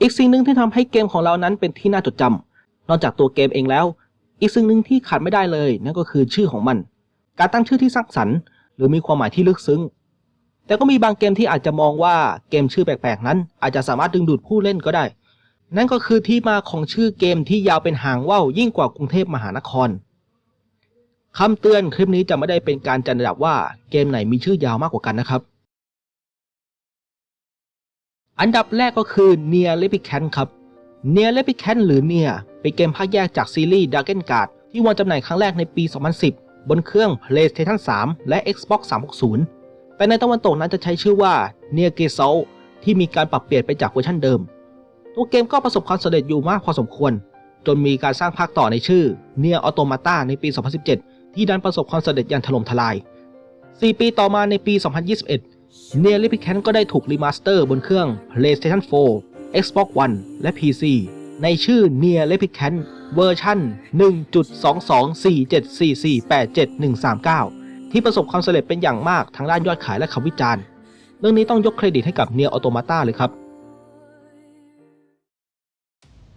อีกสิ่งหนึ่งที่ทำให้เกมของเรานั้นเป็นที่น่าจดจำนอกจากตัวเกมเองแล้ว อีกสิ่งหนึ่งที่ขาดไม่ได้เลยนั่นก็คือชื่อของมัน การตั้งชื่อที่สร้างสรรค์ หรือมีความหมายที่ลึกซึ้ง แต่ก็มีบางเกมที่อาจจะมองว่าเกมชื่อแปลกๆ นั้น อาจจะสามารถดึงดูดผู้เล่นก็ได้ นั่นก็คือที่มาของชื่อเกมที่ยาวเป็นหางว่าวยิ่งกว่ากรุงเทพมหานครคำเตือนคลิปนี้จะไม่ได้เป็นการจัดอันดับว่าเกมไหนมีชื่อยาวมากกว่ากันนะครับ อันดับแรกก็คือ Near Replicant ครับ Near Replicant หรือ Near เป็นเกมภาคแยกจากซีรีส์ Dragon Guard ที่วางจำหน่ายครั้งแรกในปี 2010 บนเครื่อง PlayStation 3 และ Xbox 360 แต่ในตะวันตกนั้นจะใช้ชื่อว่า Near g e s o u ที่มีการปรับเปลี่ยนไปจากเวอร์ชันเดิม ตัวเกมก็ประสบความสำเร็จอยู่มากพอสมควร จนมีการสร้างภาคต่อในชื่อ Near Automata ในปี 2017 ที่ดันประสบความสำเร็จอย่างถล่มทลาย 4 ปีต่อมาในปี 2021 Near Replicant ก็ได้ถูกรีมาสเตอร์บนเครื่อง PlayStation 4 Xbox One และ PC ในชื่อ Near Replicant เวอร์ชัน1.22474487139 ที่ประสบความสำเร็จเป็นอย่างมากทั้งด้านยอดขายและคำวิจารณ์ เรื่องนี้ต้องยกเครดิตให้กับ Near Automata เลยครับ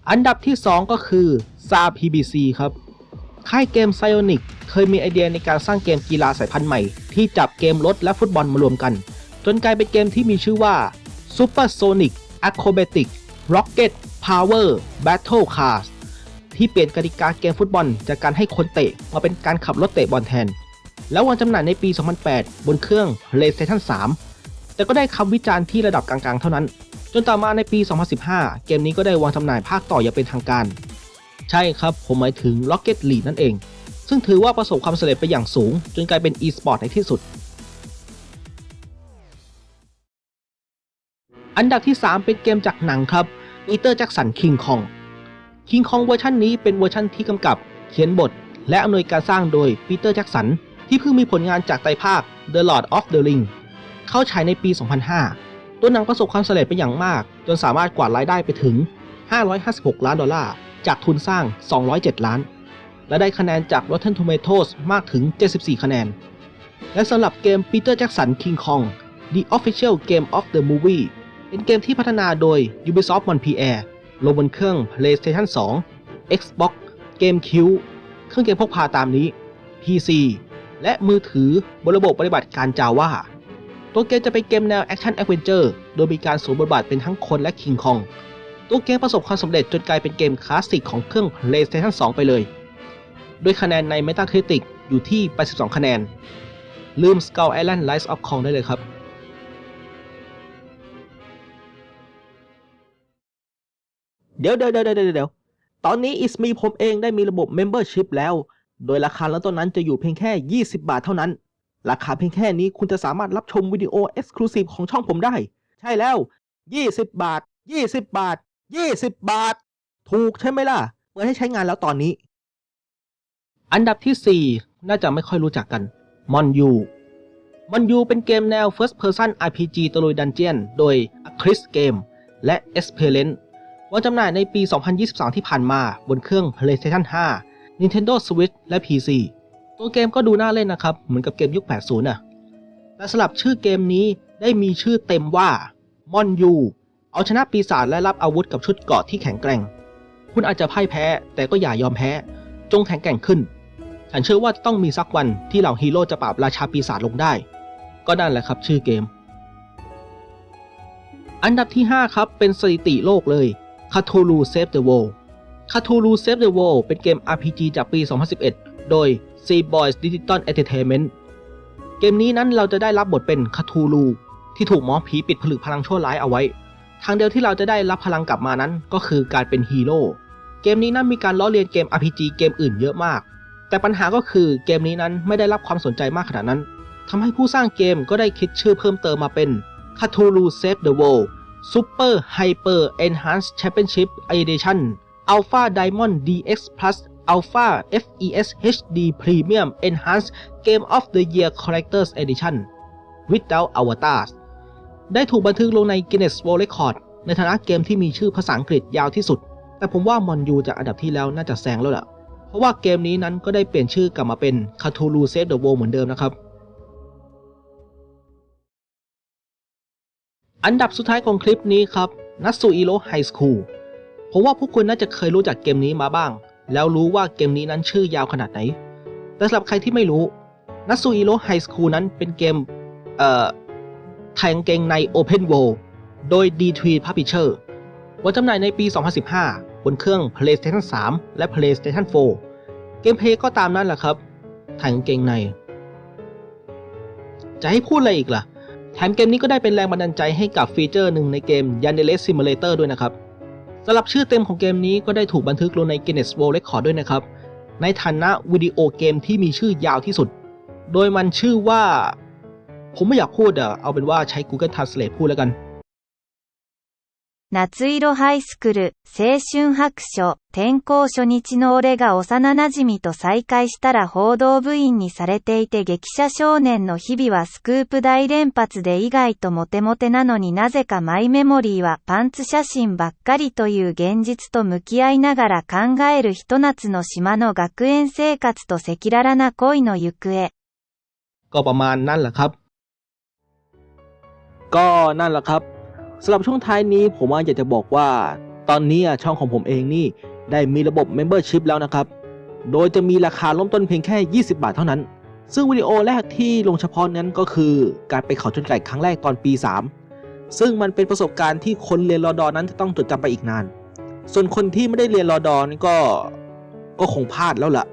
อันดับที่ 2 ก็คือ s a PBC ครับ ค่ายเกม Psyonic เคยมีไอเดียในการสร้างเกมกีฬาสายพันธุ์ใหม่ ที่จับเกมรถและฟุตบอลมารวมกัน จนกลายเป็นเกมที่มีชื่อว่า Supersonic Acrobatic Rocket Power Battle Cars ที่เปลี่ยนกติกาเกมฟุตบอลจากการให้คนเตะมาเป็นการขับรถเตะบอลแทน แล้ววางจำหน่ายในปี 2008 บนเครื่อง PlayStation 3 แต่ก็ได้คำวิจารณ์ที่ระดับกลางๆ เท่านั้น จนต่อมาในปี 2015 เกมนี้ก็ได้วางจำหน่ายภาคต่ออย่างเป็นทางการ ใช่ครับ ผมหมายถึง Rocket League นั่นเอง ซึ่งถือว่าประสบความสำเร็จไปอย่างสูง จนกลายเป็น e-sport ในที่สุด อันดับที่ 3 เป็นเกมจากหนังครับ Peter Jackson King Kong King Kong เวอร์ชันนี้เป็นเวอร์ชันที่กำกับ เขียนบท และอำนวยการสร้างโดย Peter Jackson ที่เพิ่งมีผลงานจากไตภาค The Lord of the Ring เข้าฉายในปี 2005 ตัวหนังประสบความสำเร็จเป็นอย่างมาก จนสามารถกวาดรายได้ไปถึง 556 ล้านดอลลาร์จากทุนสร้าง 207 ล้าน และได้คะแนนจาก Rotten Tomatoes มากถึง 74 คะแนน และสำหรับเกม Peter Jackson King Kong The Official Game of the Movie เป็นเกมที่พัฒนาโดย Ubisoft Montpellier ลงบนเครื่อง PlayStation 2 Xbox GameCube เครื่องเกมพกพาตามนี้ PC และมือถือบนระบบปฏิบัติการ Java ตัวเกมจะเป็นเกมแนว Action Adventure โดยมีการสวมบทบาทเป็นทั้งคนและ King Kong ตัวเกมประสบความสำเร็จจนกลายเป็นเกมคลาสสิกของเครื่อง PlayStation 2 ไปเลย โดยคะแนนใน Metacritic อยู่ที่ 82 คะแนน ลืม Skull Island Rise of Kong ได้เลยครับ เดี๋ยวเดี๋ยวเดี๋ยวเดี๋ยวเดี๋ยวตอนนี้ Ismi ผมเองได้มีระบบ Membership แล้ว โดยราคาเริ่มต้นนั้นจะอยู่เพียงแค่ 20 บาทเท่านั้น ราคาเพียงแค่นี้คุณจะสามารถรับชมวิดีโอ Exclusive ของช่องผมได้ ใช่แล้ว 20 บาท 20 บาท 20 บาท ถูกใช่ไหมล่ะเปิดให้ใช้งานแล้วตอนนี้ อันดับที่ 4 น่าจะไม่ค่อยรู้จักกันมอนยูมอนยูเป็นเกมแนว First Person RPG ตะลุยดันเจียน โดย Acris Game และ e x p e r i e n c e วางจำหน่ายในปี 2022ที่ผ่านมาบนเครื่อง PlayStation 5 Nintendo Switch และ PC ตัวเกมก็ดูน่าเล่นนะครับ เหมือนกับเกมยุค 80น่ะแต่สลับชื่อเกมนี้ได้มีชื่อเต็มว่ามอนยูเอาชนะปีศาจและรับอาวุธกับชุดเกราะที่แข็งแกร่ง คุณอาจจะพ่ายแพ้ แต่ก็อย่ายอมแพ้ จงแข็งแกร่งขึ้น ฉันเชื่อว่าต้องมีสักวันที่เหล่าฮีโร่จะปราบราชาปีศาจลงได้ ก็นั่นแหละครับชื่อเกม อันดับที่ 5 ครับเป็นสถิติโลกเลย Cthulhu Save the World Cthulhu Save the World เป็นเกม RPG จากปี 2011 โดย Sea Boys Digital Entertainment เกมนี้นั้นเราจะได้รับบทเป็นคาทูลูที่ถูกหมอผีปิดผลึกพลังชั่วร้ายเอาไว้ ทางเดียวที่เราจะได้รับพลังกลับมานั้นก็คือการเป็นฮีโร่ เกมนี้นั้นมีการล้อเลียนเกม RPG เกมอื่นเยอะมาก แต่ปัญหาก็คือเกมนี้นั้นไม่ได้รับความสนใจมากขนาดนั้น ทำให้ผู้สร้างเกมก็ได้คิดชื่อเพิ่มเติมมาเป็น Cthulhu Save the World Super Hyper Enhanced Championship Edition Alpha Diamond DX Plus Alpha FES HD Premium Enhanced Game of the Year Collector's Edition Without Avatars ได้ถูกบันทึกลงใน Guinness World Record ในฐานะเกมที่มีชื่อภาษาอังกฤษยาวที่สุด แต่ผมว่ามอนยูจากอันดับที่แล้วน่าจะแซงแล้วล่ะ เพราะว่าเกมนี้นั้นก็ได้เปลี่ยนชื่อกลับมาเป็น Cthulhu Save the World เหมือนเดิมนะครับ อันดับสุดท้ายของคลิปนี้ครับนัตสุอิโรไฮสคูลผมว่าพวกคุณน่าจะเคยรู้จักเกมนี้มาบ้าง แล้วรู้ว่าเกมนี้นั้นชื่อยาวขนาดไหน แต่สำหรับใครที่ไม่รู้นัตสุอิโรไฮสคูลนั้นเป็นเกมเอ่อแทงเกงใน Open World โดย D3 Publisher วางจำหน่ายในปี 2015 บนเครื่อง PlayStation 3 และ PlayStation 4 เกมเพลย์ก็ตามนั้นแหละครับแทงเกงใน จะให้พูดอะไรอีกล่ะ แถมเกมนี้ก็ได้เป็นแรงบันดาลใจให้กับฟีเจอร์หนึ่งในเกม y a n d e l e Simulator ด้วยนะครับสำหรับชื่อเต็มของเกมนี้ก็ได้ถูกบันทึกลงใน Guinness World Record ด้วยนะครับ ในฐานะวิดีโอเกมที่มีชื่อยาวที่สุด โดยมันชื่อว่า ผมไม่อยากพูดอะเอาเป็นว่าใช้ Google Translate พูดแล้วกัน 夏色ハイスクル、青春白書、転校初日の俺が幼馴染と再会したら報道部員にされていて激写少年の日々はスクープ大連発で意外とモテモテなのになぜかマイメモリーはパンツ写真ばっかりという現実と向き合いながら考えるひと夏の島の学園生活と赤裸々な恋の行方。ก็ประมาณนั้นแหละครับ。ก็นั่นแหละครับ สำหรับช่วงท้ายนี้ผมว่าอยากจะบอกว่า ตอนนี้ช่องของผมเองนี่ได้มีระบบ Membership แล้วนะครับ โดยจะมีราคาเริ่มต้นเพียงแค่ 20 บาทเท่านั้น ซึ่งวิดีโอแรกที่ลงเฉพาะนั้นก็คือการไปเขาชนไก่ครั้งแรกตอนปี 3 ซึ่งมันเป็นประสบการณ์ที่คนเรียนรอดอนั้นจะต้องจดจำไปอีกนาน ส่วนคนที่ไม่ได้เรียนรอดอนก็ก็คงพลาดแล้วล่ะ